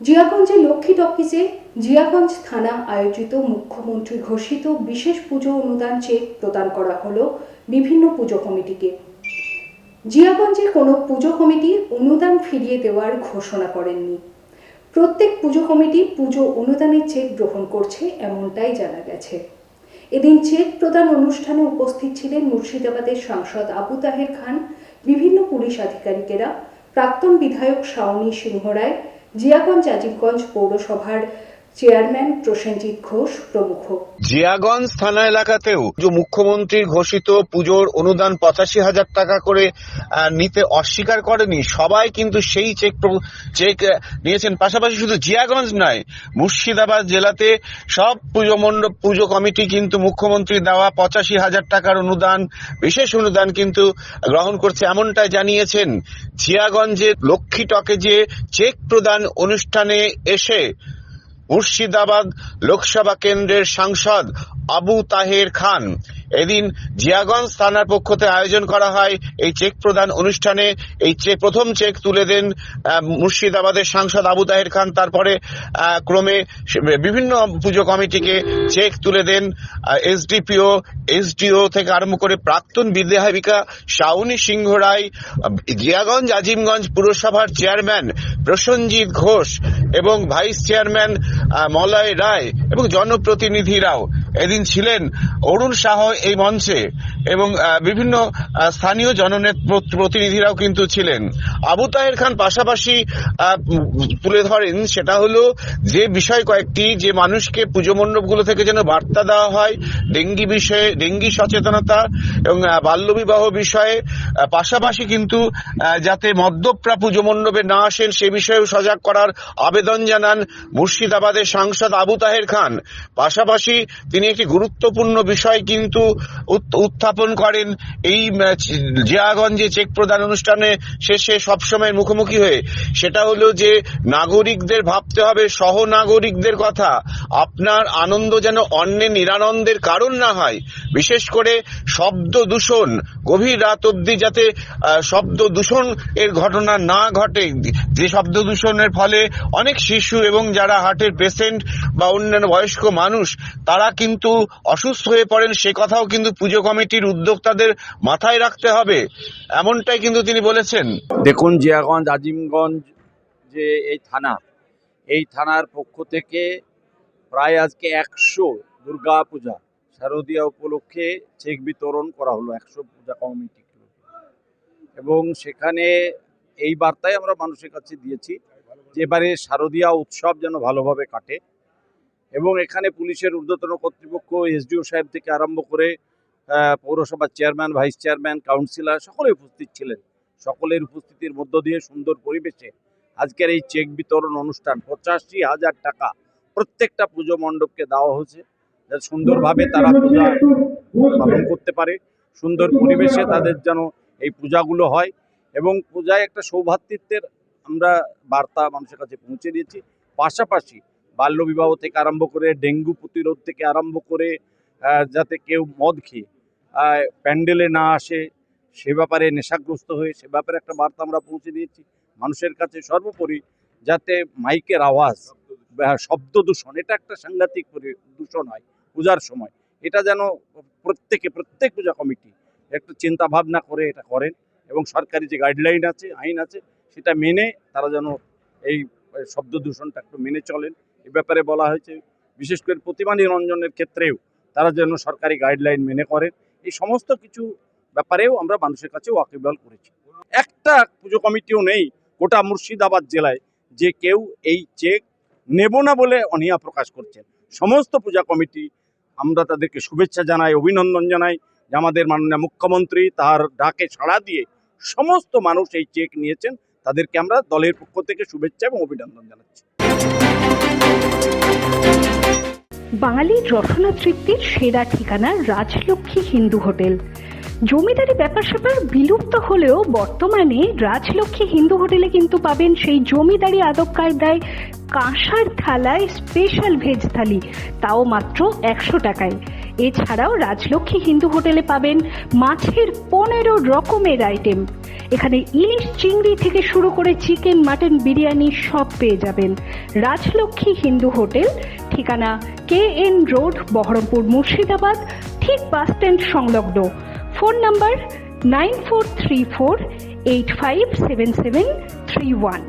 জিয়াগঞ্জের লক্ষ্মী টকিজে জিয়াগঞ্জ থানা আয়োজিত মুখ্যমন্ত্রী ঘোষিত বিশেষ পুজো অনুদান চেক প্রদান করা হলো বিভিন্ন পুজো কমিটিকে। জিয়াগঞ্জে কোনো পুজো কমিটি অনুদান ফিরিয়ে দেওয়ার ঘোষণা করেননি। প্রত্যেক পুজো কমিটি পুজো অনুদানের চেক গ্রহণ করছে এমনটাই জানা গেছে। এদিন চেক প্রদান অনুষ্ঠানে উপস্থিত ছিলেন মুর্শিদাবাদের সাংসদ আবু তাহের খান, বিভিন্ন পুলিশ আধিকারিকেরা, প্রাক্তন বিধায়ক শাওনি সিংহ রায় জিয়াগঞ্জ আজিমগঞ্জ পৌরসভার চেয়ারম্যান প্রসেনজিৎ ঘোষ প্রমুখ। জিয়াগঞ্জ থানা এলাকাতেও যে মুখ্যমন্ত্রীর ঘোষিত পুজোর অনুদান পঁচাশি হাজার টাকা করে নিতে অস্বীকার করেনি, সবাই কিন্তু সেই চেক চেক নিয়েছেন। পাশাপাশি শুধু জিয়াগঞ্জ নয়, মুর্শিদাবাদ জেলাতে সব পুজো মণ্ডপ পুজো কমিটি কিন্তু মুখ্যমন্ত্রীর দেওয়া পঁচাশি হাজার টাকার অনুদান, বিশেষ অনুদান কিন্তু গ্রহণ করছে এমনটাই জানিয়েছেন। জিয়াগঞ্জের লক্ষ্মী টকেজে চেক প্রদান অনুষ্ঠানে এসে মুর্শিদাবাদ লোকসভা কেন্দ্রের সাংসদ আবু তাহের খান। এদিন জিয়াগঞ্জ থানার পক্ষ থেকে আয়োজন করা হয় এই চেক প্রদান অনুষ্ঠানে। এই চেক প্রথম চেক তুলে দেন মুর্শিদাবাদের সাংসদ আবু তাহের খান। তারপরে ক্রমে বিভিন্ন পুজো কমিটিকে চেক তুলে দেন এসডিপিও, এসডিও থেকে আরম্ভ করে প্রাক্তন বিধায়িকা শাউনি সিংহ রায় জিয়াগঞ্জ, আজিমগঞ্জ পুরসভার চেয়ারম্যান প্রসেনজিৎ ঘোষ এবং ভাইস চেয়ারম্যান মলয় রায় এবং জনপ্রতিনিধিরাও। এদিন ছিলেন অরুণ শাহ এই মঞ্চে এবং বিভিন্ন স্থানীয় জননেত প্রতিনিধিরাও কিন্তু ছিলেন। আবু তাহের খান পাশাপাশি তুলে ধরেন সেটা হলো যে বিষয় কয়েকটি, যে মানুষকে পুজো মণ্ডপগুলো থেকে যেন বার্তা দেওয়া হয়, ডেঙ্গি বিষয়ে, ডেঙ্গি সচেতনতা এবং বাল্যবিবাহ বিষয়ে পাশাপাশি কিন্তু যাতে মদ্যপ্রা পুজো মণ্ডপে না আসেন সে বিষয়েও সজাগ করার আবেদন জানান মুর্শিদাবাদের সাংসদ আবু তাহের খান। পাশাপাশি তিনি একটি গুরুত্বপূর্ণ বিষয় কিন্তু উত- উত্থাপন করেন। এই জিয়াগঞ্জে চেক প্রদান অনুষ্ঠানে শেষে সবসময় মুখোমুখি হয়ে। সেটা হলো যে নাগরিকদের ভাবতে হবে সহ নাগরিকদের কথা। আপনার আনন্দ যেন অন্যের নিরানন্দের কারণ না হয়। বিশেষ করে শব্দ দূষণ, গভীর রাত অবধি যাতে শব্দ দূষণ এর ঘটনা না ঘটে। যে শব্দ দূষণের ফলে অনেক শিশু এবং যারা হার্টের পেশেন্ট বা অন্যান্য বয়স্ক মানুষ, তারা কিন্তু অসুস্থ হয়ে পড়েন। সে কথাও কিন্তু পুজো কমিটির উদ্যোক্তাদের মাথায় রাখতে হবে। এমনটাই কিন্তু তিনি বলেছেন। দেখুন, জিয়াগঞ্জ, আজিমগঞ্জ যে এই থানা, এই থানার পক্ষ থেকে প্রায় আজকে একশো দুর্গা পূজা শারদীয়া উপলক্ষে চেক বিতরণ করা হলো, একশো পূজা কমিটি। এবং সেখানে এই বার্তায় আমরা মানুষের কাছে দিয়েছি যে এবারে শারদীয়া উৎসব যেন ভালোভাবে কাটে। এবং এখানে পুলিশের ঊর্ধ্বতন কর্তৃপক্ষ, এসডিও সাহেব থেকে আরম্ভ করে পৌরসভার চেয়ারম্যান, ভাইস চেয়ারম্যান, কাউন্সিলর সকলে উপস্থিত ছিলেন। সকলের উপস্থিতির মধ্য দিয়ে সুন্দর পরিবেশে আজকের এই চেক বিতরণ অনুষ্ঠান পঁচাশি হাজার টাকা প্রত্যেকটা পুজো মণ্ডপকে দেওয়া হয়েছে। যাতে সুন্দরভাবে তারা পূজা পালন করতে পারে। সুন্দর পরিবেশে তাদের যেন এই পূজাগুলো হয়। এবং পূজায় একটা সৌভাতৃত্বের আমরা বার্তা মানুষের কাছে পৌঁছে দিয়েছি। পাশাপাশি বাল্যবিবাহ থেকে আরম্ভ করে ডেঙ্গু প্রতিরোধ থেকে আরম্ভ করে যাতে কেউ মদ খেয়ে প্যান্ডেলে না আসে, সে ব্যাপারে নেশাগ্রস্ত হয়ে সে ব্যাপারে একটা বার্তা আমরা পৌঁছে দিয়েছি। মানুষের কাছে সর্বোপরি যাতে মাইকের আওয়াজ শব্দ দূষণ, এটা একটা সাংঘাতিক দূষণ হয় পূজার সময়। এটা যেন প্রত্যেকে, প্রত্যেক পূজা কমিটি একটু চিন্তা ভাবনা করে এটা করেন। এবং সরকারি যে গাইডলাইন আছে, আইন আছে, সেটা মেনে তারা যেন এই শব্দ দূষণটা একটু মেনে চলেন। এ ব্যাপারে বলা হয়েছে, বিশেষ করে প্রতিমা নিরঞ্জনের ক্ষেত্রেও তারা যেন সরকারি গাইডলাইন মেনে করেন। এই সমস্ত কিছু ব্যাপারেও আমরা মানুষের কাছে ওয়াকিবল করেছি। একটা পুজো কমিটিও নেই গোটা মুর্শিদাবাদ জেলায় যে কেউ এই চেক নেব না বলে অনীহা প্রকাশ করছেন। সমস্ত পূজা কমিটি, আমরা তাদেরকে শুভেচ্ছা জানাই, অভিনন্দন জানাই যে আমাদের মাননীয় মুখ্যমন্ত্রী তার ডাকে সাড়া দিয়ে সমস্ত মানুষ এই চেক নিয়েছেন। তাদেরকে আমরা দলের পক্ষ থেকে শুভেচ্ছা এবং অভিনন্দন জানাচ্ছি। বাঙালির রসনা তৃপ্তির সেরা ঠিকানা রাজলক্ষ্মী হিন্দু হোটেল। জমিদারি ব্যাপার স্যাপার বিলুপ্ত হলেও বর্তমানে রাজলক্ষ্মী হিন্দু হোটেলে কিন্তু পাবেন সেই জমিদারি আদব কায়দায় কাঁসার থালায় স্পেশাল ভেজ থালি। তাও মাত্র একশো টাকায়। এছাড়াও রাজলক্ষ্মী হিন্দু হোটেলে পাবেন মাছের পনেরো রকমের আইটেম এখানে ইলিশ চিংড়ি থেকে শুরু করে চিকেন, মাটন, বিরিয়ানি সব পেয়ে যাবেন। রাজলক্ষ্মী হিন্দু হোটেল, ঠিকানা K N road, Baharampur, Murshidabad, ঠিক বাস স্ট্যান্ড সংলগ্ন। Phone number nine four three four eight five seven seven three one.